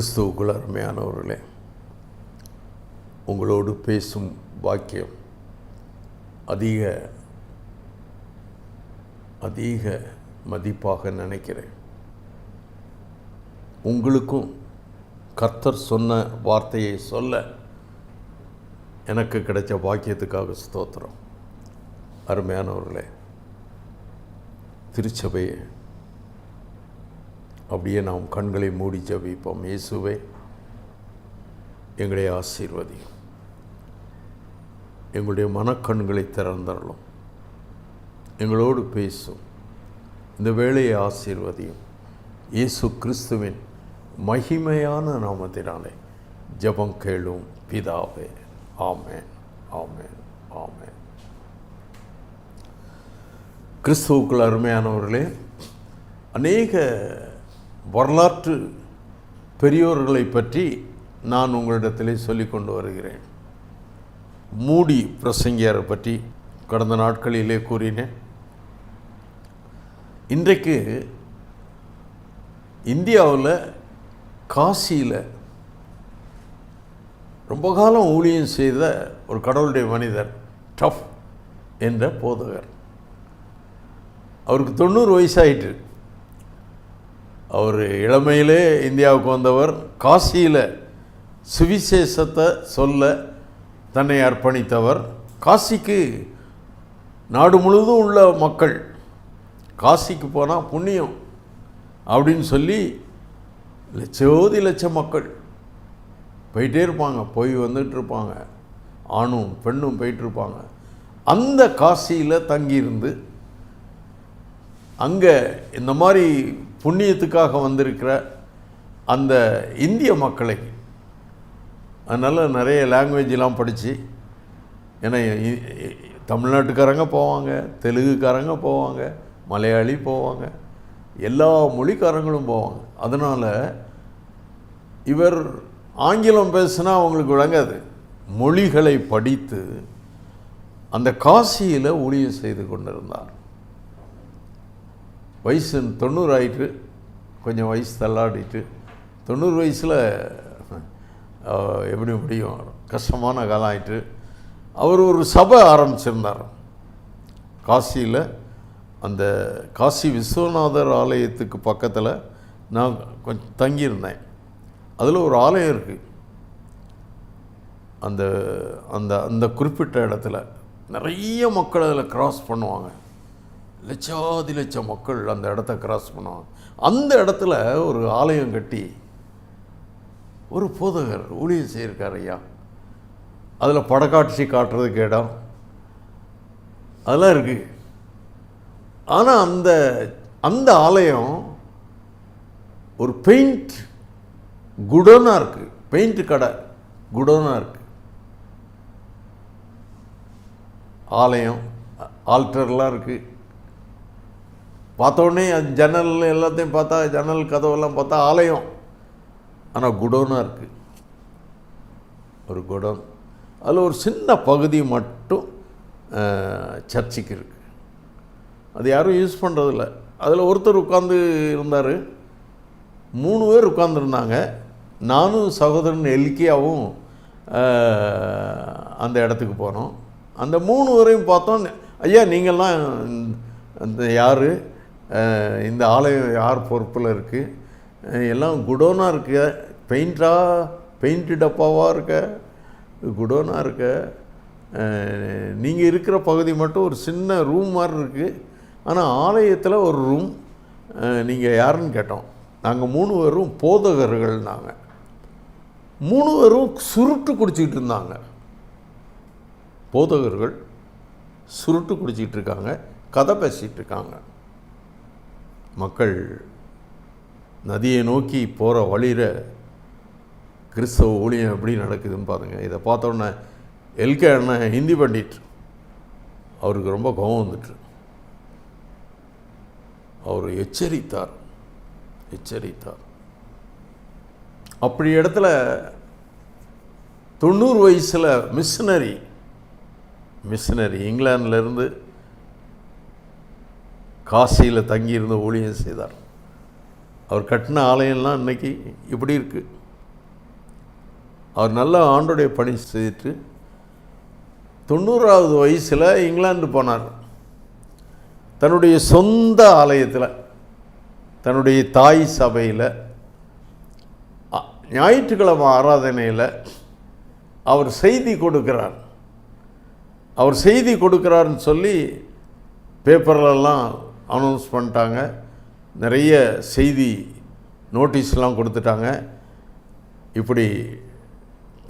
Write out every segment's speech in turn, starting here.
கிறிஸ்துவுக்குள் அருமையானவர்களே உங்களோடு பேசும் வாக்கியம் அதிக அதிக மதிப்பாக நினைக்கிறேன். உங்களுக்கும் கர்த்தர் சொன்ன வார்த்தையை சொல்ல எனக்கு கிடைச்ச வாக்கியத்துக்காக ஸ்தோத்திரம். அருமையானவர்களே திருச்சபையை அப்படியே நாம் கண்களை மூடி ஜபிப்போம். இயேசுவே எங்களை ஆசீர்வதி எங்களுடைய மனக்கண்களை திறந்தரலும். எங்களோடு பேசும். இந்த வேலையை ஆசீர்வதியும். இயேசு கிறிஸ்துவின் மகிமையான நாமத்தினாலே ஜெபம் கேளும் பிதாவே. ஆமேன் ஆமேன் ஆமேன். கிறிஸ்துவுக்குள் அருமையானவர்களே அநேக வரலாற்று பெரியோர்களை பற்றி நான் உங்களிடத்திலே சொல்லி கொண்டு வருகிறேன். மூடி பிரசங்கியாரை பற்றி கடந்த நாட்களிலே கூறினேன். இன்றைக்கு இந்தியாவில் காசியில் ரொம்ப காலம் ஊழியம் செய்த ஒரு கடவுளுடைய மனிதர் டஃப் என்ற போதகர். அவருக்கு தொண்ணூறு வயசாயிட்டு அவர் இளமையிலே இந்தியாவுக்கு வந்தவர் காசியில் சுவிசேஷத்தை சொல்ல தன்னை அர்ப்பணித்தவர். காசிக்கு நாடு முழுவதும் உள்ள மக்கள் காசிக்கு போனால் புண்ணியம் அப்படின்னு சொல்லி லட்சோதி லட்சம் மக்கள் போயிட்டே இருப்பாங்க போய் வந்துட்டு இருப்பாங்க. ஆணும் பெண்ணும் போயிட்டுருப்பாங்க அந்த காசியில் தங்கியிருந்து அங்கே இந்த மாதிரி புண்ணியத்துக்காக வந்திருக்கிற அந்த இந்திய மக்களை அதனால் நிறைய லாங்குவேஜெலாம் படித்து ஏன்னா தமிழ்நாட்டுக்காரங்க போவாங்க தெலுங்குக்காரங்க போவாங்க மலையாளி போவாங்க எல்லா மொழிக்காரங்களும் போவாங்க. அதனால் இவர் ஆங்கிலம் பேசுனா அவங்களுக்கு விளங்காது. மொழிகளை படித்து அந்த காசியில் ஊழியம் செய்து கொண்டிருந்தார். வயசு தொண்ணூறு ஆயிட்டு கொஞ்சம் வயசு தள்ளாடிட்டு தொண்ணூறு வயசில் எப்படி முடியும்? கஷ்டமான காலம் ஆயிட்டு அவர் ஒரு சபை ஆரம்பிச்சிருந்தார். காசியில் அந்த காசி விஸ்வநாதர் ஆலயத்துக்கு பக்கத்தில் நான் கொஞ்சம் தங்கியிருந்தேன். அதில் ஒரு ஆலயம் இருக்குது அந்த அந்த அந்த குறிப்பிட்ட இடத்துல நிறைய மக்கள் அதில் க்ராஸ் பண்ணுவாங்க. லட்சாதி லட்சம் மக்கள் அந்த இடத்த கிராஸ் பண்ணுவாங்க அந்த இடத்துல ஒரு ஆலயம் கட்டி ஒரு போதகர் ஊழியம் செய்யிருக்கார் ஐயா. அதில் படக்காட்சி காட்டுறதுக்கு இடம். அதெல்லாம் இருக்குது ஆனால் அந்த அந்த ஆலயம் ஒரு பெயிண்ட் குடோனாக இருக்குது பெயிண்ட் கடை குடோனாக இருக்குது ஆலயம் ஆல்டர்லாம் இருக்குது பார்த்தோடனே அது ஜன்னல் எல்லாத்தையும் பார்த்தா ஜன்னல் கதவெல்லாம் பார்த்தா ஆலயம். ஆனால் குடோனாக இருக்குது ஒரு குடோன் அதில் ஒரு சின்ன பகுதி மட்டும் சர்ச்சுக்கு இருக்குது அது யாரும் யூஸ் பண்ணுறதில்ல அதில் ஒருத்தர் உட்காந்து இருந்தார். மூணு பேர் உட்காந்துருந்தாங்க நானும் சகோதரன் எல்கியாவும் அந்த இடத்துக்கு போனோம். அந்த மூணு பேரையும் பார்த்தோம். ஐயா நீங்கள்லாம் அந்த யார்? இந்த ஆலயம் யார் பொறுப்பில் இருக்குது எல்லாம் குடோனாக இருக்க. பெயிண்டாக பெயிண்ட் டப்பாவாக இருக்க? குடோனாக இருக்க. நீங்கள் இருக்கிற பகுதி மட்டும் ஒரு சின்ன ரூம் மாதிரி இருக்குது ஆனால் ஆலயத்தில் ஒரு ரூம் நீங்கள் யாருன்னு கேட்டோம். நாங்கள் மூணு பேரும் போதகர்கள் நாங்கள் மூணு பேரும் சுருட்டு குடிச்சிக்கிட்டு இருந்தாங்க. போதகர்கள் சுருட்டு குடிச்சிக்கிட்டு இருக்காங்க. கதை பேசிகிட்டு இருக்காங்க. மக்கள் நதியை நோக்கி போகிற வழியில் கிறிஸ்தவ ஊழியம் எப்படி நடக்குதுன்னு பாருங்கள் இதை பார்த்தோன்னே எல்கே அண்ணன் ஹிந்தி பண்டிட். அவருக்கு ரொம்ப கோபம் வந்துட்டு. அவர் எச்சரித்தார். எச்சரித்தார். அப்படி இடத்துல தொண்ணூறு வயசில் மிஷினரி மிஷினரி இங்கிலாந்துலேருந்து காசியில் தங்கியிருந்து ஊழியம் செய்தார். அவர் கட்டின ஆலயம்லாம் இன்னைக்கு இப்படி இருக்குது அவர் நல்ல ஆண்டுடைய பணி செய்துட்டு தொண்ணூறாவது வயசில் இங்கிலாந்து போனார். தன்னுடைய சொந்த ஆலயத்தில் தன்னுடைய தாய் சபையில் ஞாயிற்றுக்கிழமை ஆராதனையில் அவர் செய்தி கொடுக்கிறார். அவர் செய்தி கொடுக்குறாருன்னு சொல்லி பேப்பர்லலாம் அனௌன்ஸ் பண்ணிட்டாங்க. நிறைய செய்தி நோட்டீஸ்லாம் கொடுத்துட்டாங்க. இப்படி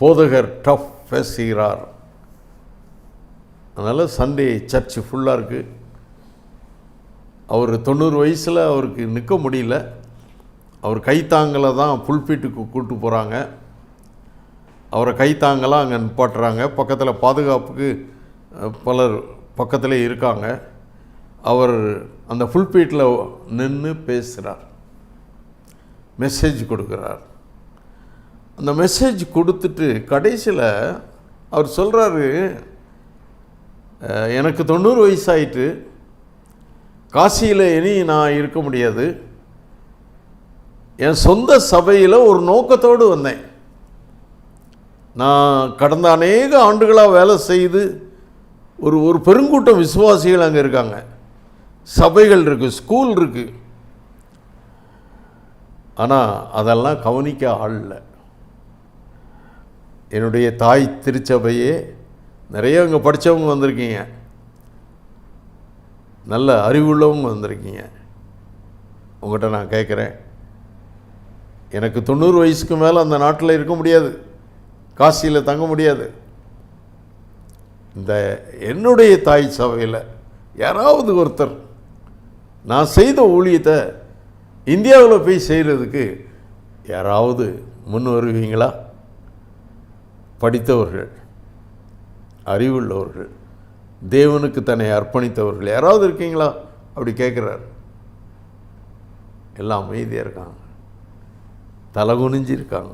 போதகர் டஃப் பேசுகிறார். அதனால் சண்டே சர்ச் ஃபுல்லாக இருக்குது அவர் தொண்ணூறு வயசில் அவருக்கு நிற்க முடியல. அவர் கைத்தாங்கலை தான் புல்பீட்டுக்கு கூப்பிட்டு போகிறாங்க அவரை கைத்தாங்கலாம் அங்கே நிப்பாட்டுறாங்க. பக்கத்தில் பாதுகாப்புக்கு பலர் பக்கத்தில் இருக்காங்க. அவர் அந்த ஃபுல்பீட்டில் நின்று பேசுகிறார் மெசேஜ் கொடுக்குறார். அந்த மெசேஜ் கொடுத்துட்டு கடைசியில் அவர் சொல்கிறாரு எனக்கு தொண்ணூறு வயசாயிட்டு காசியில் இனி நான் இருக்க முடியாது. என் சொந்த சபையில் ஒரு நோக்கத்தோடு வந்தேன். நான் கடந்த அநேக ஆண்டுகளாக வேலை செய்து ஒரு ஒரு பெருங்கூட்டம் விசுவாசிகள் அங்கே இருக்காங்க. சபைகள் இருக்குது ஸ்கூல் இருக்குது ஆனால் அதெல்லாம் கவனிக்க ஆள் இல்லை. என்னுடைய தாய் திருச்சபையே நிறைய அங்கே படித்தவங்க வந்திருக்கீங்க. நல்ல அறிவுள்ளவங்க வந்திருக்கீங்க. உங்கள்கிட்ட நான் கேட்குறேன் எனக்கு தொண்ணூறு வயசுக்கு மேலே அந்த நாட்டில் இருக்க முடியாது. காசியில் தங்க முடியாது. இந்த என்னுடைய தாய் சபையில் யாராவது ஒருத்தர் நான் செய்த ஊழியத்தை இந்தியாவில் போய் செய்கிறதுக்கு யாராவது முன் வருவீங்களா? படித்தவர்கள் அறிவுள்ளவர்கள் தேவனுக்கு தன்னை அர்ப்பணித்தவர்கள் யாராவது இருக்கீங்களா? அப்படி கேட்குறாரு எல்லாம் அமைதியாக இருக்காங்க. தலை குனிஞ்சு இருக்காங்க.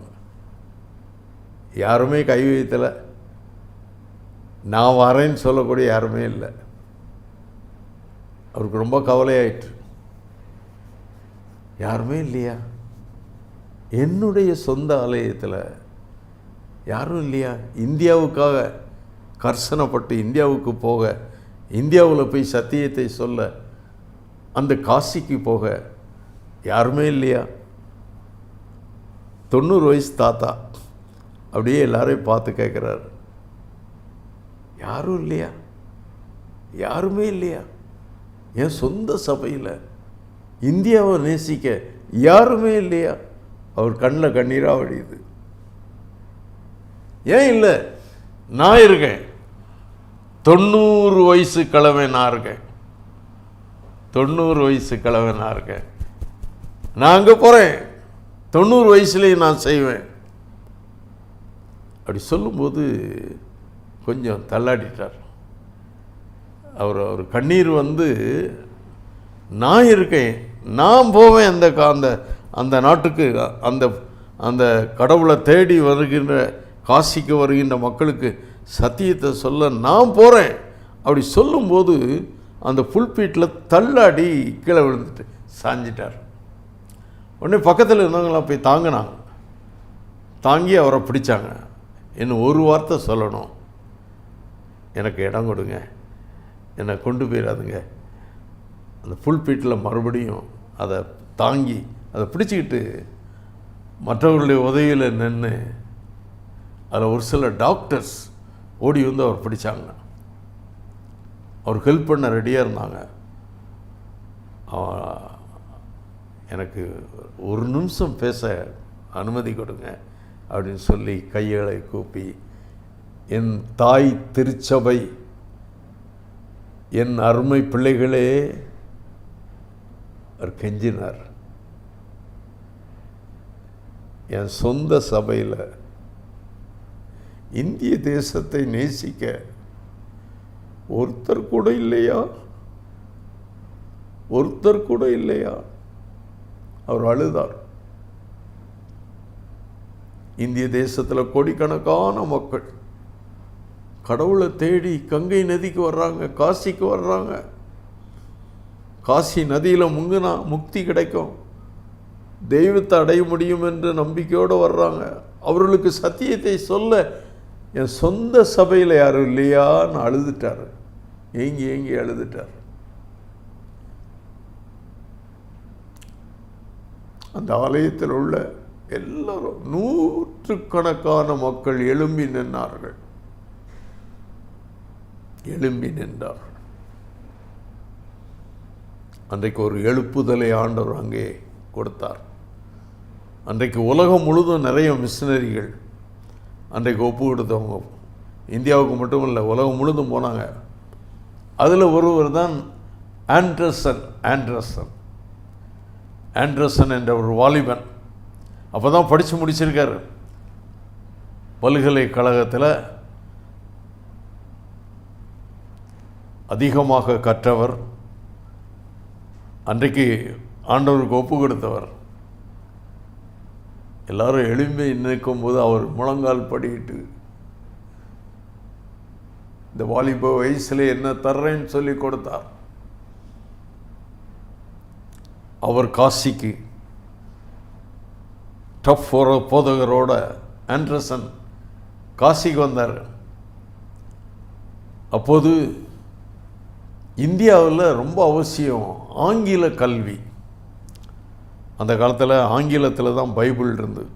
யாருமே கை வைத்தலை. நான் வரேன்னு சொல்லக்கூடிய யாருமே இல்லை. அவருக்கு ரொம்ப கவலையாயிற்று. யாருமே இல்லையா? என்னுடைய சொந்த ஆலயத்தில் யாரும் இல்லையா? இந்தியாவுக்காக கர்சனப்பட்டு இந்தியாவுக்கு போக இந்தியாவில் போய் சத்தியத்தை சொல்ல அந்த காசிக்கு போக யாருமே இல்லையா? தொண்ணூறு வயசு தாத்தா அப்படியே எல்லாரையும் பார்த்து கேட்குறாரு யாரும் இல்லையா? யாருமே இல்லையா? என் சொந்த சபையில் இந்தியாவை நேசிக்க யாருமே இல்லையா? அவர் கண்ணில் கண்ணீராக வழியுது ஏன் இல்லை? நான் இருக்கேன். தொண்ணூறு வயசு கிழமை நான் இருக்கேன். தொண்ணூறு வயசு கிழமை நான் இருக்கேன். நான் அங்கே போகிறேன் தொண்ணூறு வயசுலேயும் நான் செய்வேன். அப்படி சொல்லும்போது கொஞ்சம் தள்ளாடிட்டார். அவர் அவர் கண்ணீர் வந்து நான் இருக்கேன் நான் போவேன் அந்த கா- அந்த அந்த நாட்டுக்கு அந்த அந்த கடவுளை தேடி வருகின்ற காசிக்கு வருகின்ற மக்களுக்கு சத்தியத்தை சொல்ல நான் போகிறேன் அப்படி சொல்லும்போது அந்த புல்பீட்டில் தள்ளாடி கீழே விழுந்துட்டு சாஞ்சிட்டார். உடனே பக்கத்தில் இருந்தவங்களாம் போய் தாங்கினாங்க. தாங்கி அவரை பிடிச்சாங்க. இன்னும் ஒரு வார்த்தை சொல்லணும். எனக்கு இடம் கொடுங்க. என்னை கொண்டு போயிடாதுங்க. அந்த புல்பீட்டில் மறுபடியும் அதை தாங்கி அதை பிடிச்சிக்கிட்டு மற்றவர்களுடைய உதவியில் நின்று அதில் ஒரு சில டாக்டர்ஸ் ஓடி வந்து அவர் பிடிச்சாங்க. அவர் ஹெல்ப் பண்ண ரெடியாக இருந்தாங்க. எனக்கு ஒரு நிமிஷம் பேச அனுமதி கொடுங்க அப்படின்னு சொல்லி கைகளை கூப்பி என் தாய் திருச்சபை என் அருமை பிள்ளைகளே அவர் கெஞ்சினார். என் சொந்த சபையில் இந்திய தேசத்தை நேசிக்க ஒருத்தர் கூட இல்லையா? ஒருத்தர் கூட இல்லையா? அவர் அழுதார். இந்திய தேசத்தில் கோடிக்கணக்கான மக்கள் கடவுளை தேடி கங்கை நதிக்கு வர்றாங்க காசிக்கு வர்றாங்க. காசி நதியில் முங்குனா முக்தி கிடைக்கும். தெய்வத்தை அடைய முடியும் என்று நம்பிக்கையோடு வர்றாங்க. அவர்களுக்கு சத்தியத்தை சொல்ல என் சொந்த சபையில் யாரும் இல்லையான்னு அழுதுட்டார். ஏங்கி ஏங்கி அழுதுட்டார். அந்த ஆலயத்தில் உள்ள எல்லோரும் நூற்றுக்கணக்கான மக்கள் எழும்பி நின்றார்கள் எழும்பி நின்றார் அன்றைக்கு ஒரு எழுப்புதலை ஆண்டவர் அங்கே கொடுத்தார். அன்றைக்கு உலகம் முழுதும் நிறைய மிஷினரிகள் அன்றைக்கு ஒப்பு கொடுத்தவங்க. இந்தியாவுக்கு மட்டும் இல்லை உலகம் முழுதும் போனாங்க. அதில் ஒருவர் தான் ஆண்ட்ரசன் ஆண்ட்ரசன். ஆண்ட்ரசன் என்ற ஒரு வாலிபன். அப்போ தான் படித்து முடிச்சிருக்காரு. பல்கலைக்கழகத்தில் அதிகமாக கற்றவர் அன்றைக்கு ஆண்டவருக்கு ஒப்பு கொடுத்தவர். எல்லாரும் எழும்பி நிற்கும் போது அவர் முழங்கால் படிக்கிட்டு இந்த வாலிப வயசில் என்ன தர்றேன்னு சொல்லி கொடுத்தார். அவர் காசிக்கு டஃப் ஒரு போதகரோட ஆண்ட்ரசன் காசிக்கு வந்தார். அப்போது இந்தியாவில் ரொம்ப அவசியம் ஆங்கில கல்வி. அந்த காலத்தில் ஆங்கிலத்தில் தான் பைபிள் இருந்து.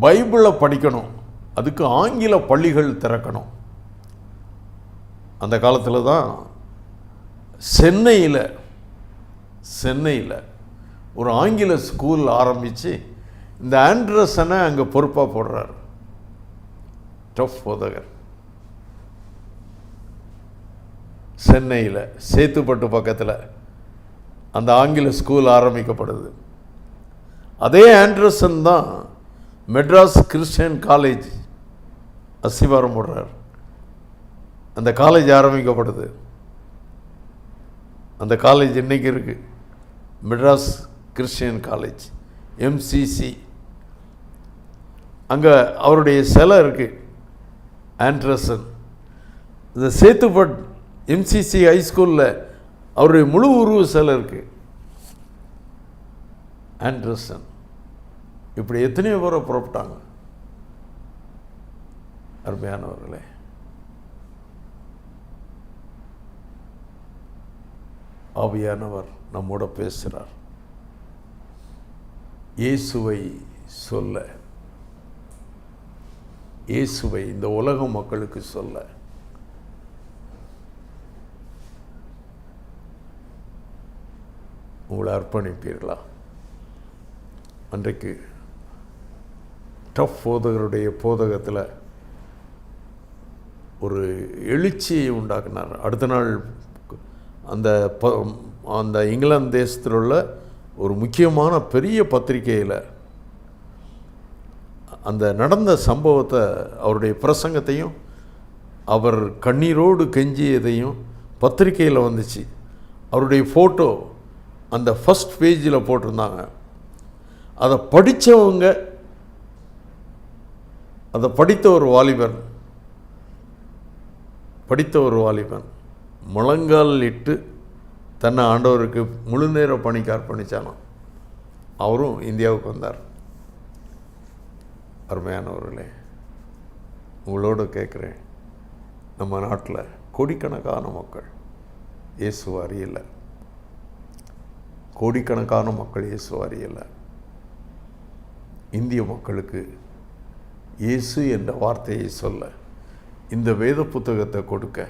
பைபிளை படிக்கணும். அதுக்கு ஆங்கில பள்ளிகள் திறக்கணும். அந்த காலத்தில் தான் சென்னையில் சென்னையில் ஒரு ஆங்கில ஸ்கூல் ஆரம்பித்து இந்த ஆண்ட்ரஸனை அங்கே பொறுப்பாக போடுறார். டஃப் போதகர். சென்னையில் சேத்துப்பட்டு பக்கத்தில் அந்த ஆங்கில ஸ்கூல் ஆரம்பிக்கப்படுது. அதே ஆண்ட்ரசன் தான் மெட்ராஸ் கிறிஸ்டியன் காலேஜ் அஸ்திவாரம் போடுறார். அந்த காலேஜ் ஆரம்பிக்கப்படுது. அந்த காலேஜ் இன்றைக்கி இருக்குது மெட்ராஸ் கிறிஸ்டியன் காலேஜ் எம்சிசி அங்கே அவருடைய சிலை இருக்குது ஆண்ட்ரசன். இந்த சேத்துப்பட் எம்சிசி ஹைஸ்கூலில் அவருடைய முழு உருவ சிலை இருக்குது ஆண்ட்ரசன் இப்படி எத்தனையோ பேரை புறப்பட்டாங்க. அருமையானவர்களே. ஆவியானவர் நம்மோட பேசுகிறார் இயேசுவை சொல்ல. இயேசுவை இந்த உலக மக்களுக்கு சொல்ல. உங்களை அர்ப்பணிப்பீர்களா? அன்றைக்கு டஃப் போதகருடைய போதகத்தில் ஒரு எழுச்சியை உண்டாக்குனார். அடுத்த நாள் அந்த ப அந்த இங்கிலாந்து தேசத்தில் உள்ள ஒரு முக்கியமான பெரிய பத்திரிகையில் அந்த நடந்த சம்பவத்தை அவருடைய பிரசங்கத்தையும் அவர் கண்ணீரோடு கெஞ்சியதையும் பத்திரிகையில் வந்துச்சு. அவருடைய ஃபோட்டோ அந்த ஃபஸ்ட் பேஜில் போட்டிருந்தாங்க. அதை படித்தவங்க அதை படித்த ஒரு வாலிபன் படித்த ஒரு வாலிபன் முழங்கால் இட்டு தன்னை ஆண்டவருக்கு முழு நேர பணிக்கு அர்ப்பணித்தானாம் அவரும் இந்தியாவுக்கு வந்தார். அருமையானவர்களே உங்களோடு கேட்குறேன் நம்ம நாட்டில் கோடிக்கணக்கான மக்கள் இயேசு அறியலை. கோடிக்கணக்கான மக்கள் இயேசு அறியலை இந்திய மக்களுக்கு இயேசு என்ற வார்த்தையை சொல்ல இந்த வேத புத்தகத்தை கொடுக்க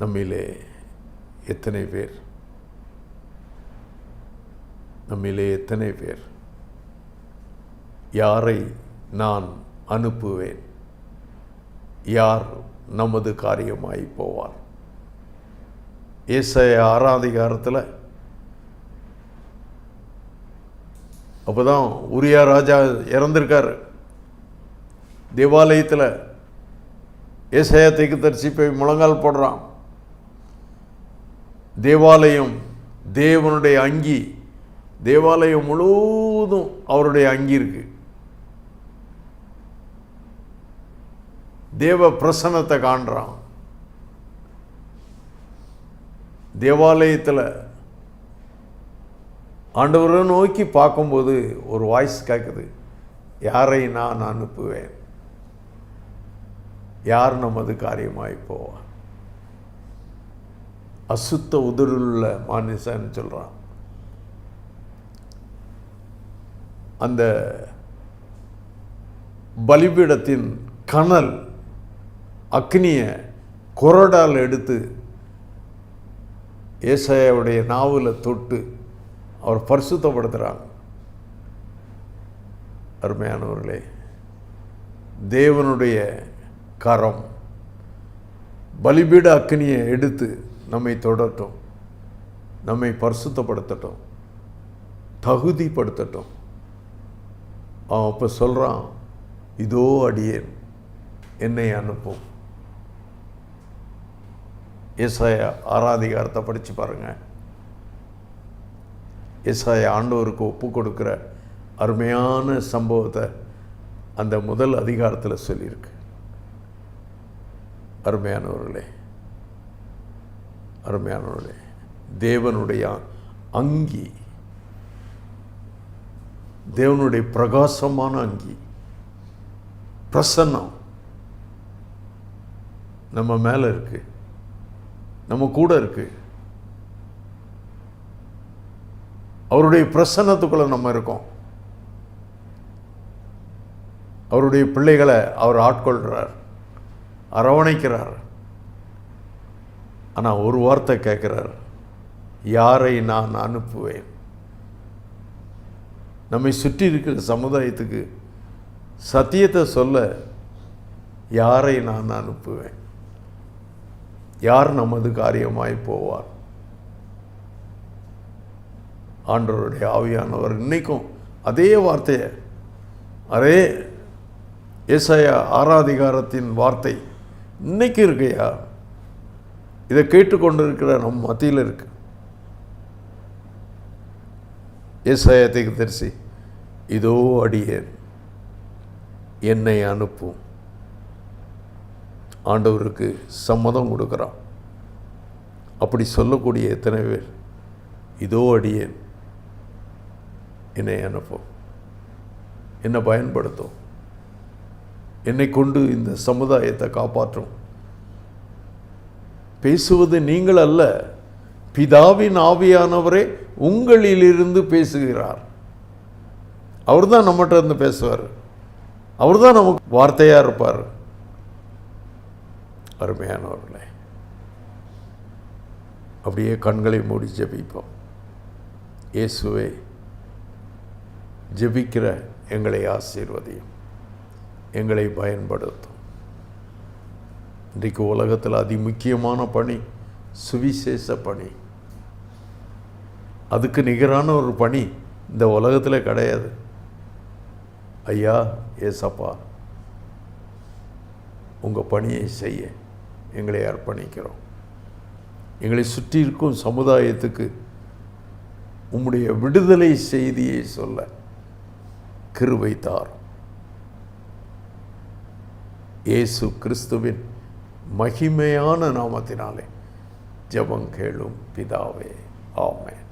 நம்மிலே எத்தனை பேர்? நம்மிலே எத்தனை பேர்? யாரை நான் அனுப்புவேன்? யார் நமது காரியமாய் போவார்? ஏசாய ஆறாம் அதிகாரத்தில் அப்போ தான் உரியா ராஜா இறந்திருக்காரு. தேவாலயத்தில் ஏசாயா தரிசி போய் முழங்கால் போடுறான். தேவாலயம் தேவனுடைய அங்கி. தேவாலயம் முழுவதும் அவருடைய அங்கி இருக்கு. தேவ பிரசன்னத்தை காண்றான். தேவாலயத்தில் ஆண்டவரை நோக்கி பார்க்கும்போது ஒரு வாய்ஸ் கேட்குது யாரை நான் அனுப்புவேன்? யார் நமது காரியமாய் போவார் அசுத்த உதடுள்ள மானிசன் சொல்கிறான் அந்த பலிபீடத்தின் கனல் அக்னியை கொரடால் எடுத்து ஏசாயாவுடைய நாவில் தொட்டு அவர் பரிசுத்தப்படுத்துகிறாங்க அருமையானவர்களே தேவனுடைய கரம் பலிபீட அக்னியை எடுத்து நம்மை தொடரட்டும் நம்மை பரிசுத்தப்படுத்தட்டும். தகுதிப்படுத்தட்டும். அவன் அப்போ சொல்கிறான் இதோ அடியேன் என்னை அனுப்பும். இசைய ஆராதிகாரத்தை படித்து பாருங்கள் இசைய ஆண்டவருக்கு ஒப்பு கொடுக்குற அருமையான சம்பவத்தை அந்த முதல் அதிகாரத்தில் சொல்லியிருக்கு. அருமையானவர்களே அருமையானவர்களே தேவனுடைய அங்கி தேவனுடைய பிரகாசமான அங்கி பிரசன்னம் நம்ம மேலே இருக்குது நம்ம கூட இருக்கு. அவருடைய பிரசன்னத்துக்குள்ளே நம்ம இருக்கோம். அவருடைய பிள்ளைகளை அவர் ஆட்கொள்கிறார் அரவணைக்கிறார். ஆனால் ஒரு வார்த்தை கேட்குறார் யாரை நான் அனுப்புவேன்? நம்மை சுற்றி இருக்கிற சமுதாயத்துக்கு சத்தியத்தை சொல்ல யாரை நான் அனுப்புவேன்? யார் நமது காரியமாய் போவார்? ஆண்டவருடைய ஆவியானவர். இன்னைக்கும் அதே வார்த்தையை அரே ஏசாயா ஆராதிகாரத்தின் வார்த்தை இன்னைக்கு இருக்கையா? இதை கேட்டுக்கொண்டிருக்கிற நம் மத்தியில் இருக்கு. ஏசாயத்தை தரிசி இதோ அடியேன் என்னை அனுப்பும். ஆண்டவருக்கு சம்மதம் கொடுக்குறான். அப்படி சொல்லக்கூடிய எத்தனை பேர்? இதோ அடியேன். என்னை அனுப்பும். என்னை பயன்படுத்தும். என்னை கொண்டு இந்த சமுதாயத்தை காப்பாற்றும். பேசுவது நீங்கள் அல்ல பிதாவின் ஆவியானவரே உங்களிலிருந்து பேசுகிறார். அவர் தான் நம்மகிட்ட இருந்து பேசுவார். அவர் தான் நமக்கு வார்த்தையாக இருப்பார். அருமையானவர்களே. அப்படியே கண்களை மூடி ஜெபிப்போம். இயேசுவே ஜெபிக்கிற எங்களை ஆசீர்வதியும் எங்களை பயன்படுத்தும். இன்றைக்கு உலகத்தில் அதிமுக்கியமான பணி சுவிசேஷ பணி. அதுக்கு நிகரான ஒரு பணி இந்த உலகத்தில் கிடையாது. ஐயா ஏசப்பா உங்கள் பணியை செய்ய. எங்களை அர்ப்பணிக்கிறோம். எங்களை சுற்றி இருக்கும் சமுதாயத்துக்கு உம்முடைய விடுதலை செய்தியை சொல்ல கிருவை தார் இயேசு கிறிஸ்துவின் மகிமையான நாமத்தினாலே ஜெபம் கேளும் பிதாவே. ஆமேன்.